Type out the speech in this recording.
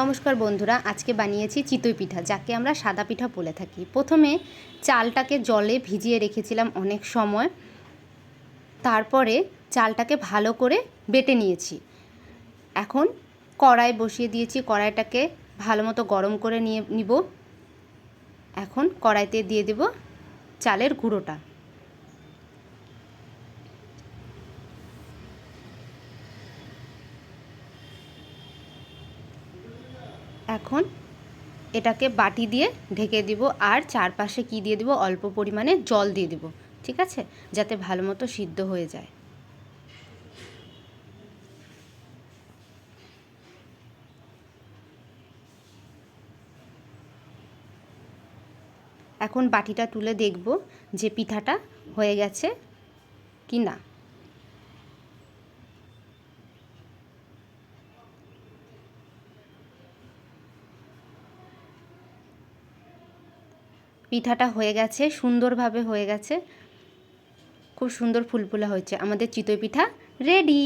নমস্কার বন্ধুরা, আজকে বানিয়েছি চিতই পিঠা, যাকে আমরা সাদা পিঠা বলে থাকি। প্রথমে চালটাকে জলে ভিজিয়ে রেখেছিলাম অনেক সময়। তারপরে চালটাকে ভালো করে বেটে নিয়েছি। এখন কড়াই বসিয়ে দিয়েছি, কড়াইটাকে ভালো মতো গরম করে নিয়ে নিব। এখন কড়াইতে দিয়ে দেব চালের গুঁড়োটা। এখন এটাকে বাটি দিয়ে ঢেকে দিব আর চারপাশে কি দিয়ে দিব? অল্প পরিমাণে জল দিয়ে দিব, ঠিক আছে? যাতে ভালো মতো সিদ্ধ হয়ে যায়। এখন বাটিটা তুলে দেখব যে পিঠাটা হয়ে গেছে কি না পিঠাটা হয়ে গেছে সুন্দরভাবে হয়ে গেছে। খুব সুন্দর ফুলফুলা হয়েছে। আমাদের চিতই পিঠা রেডি।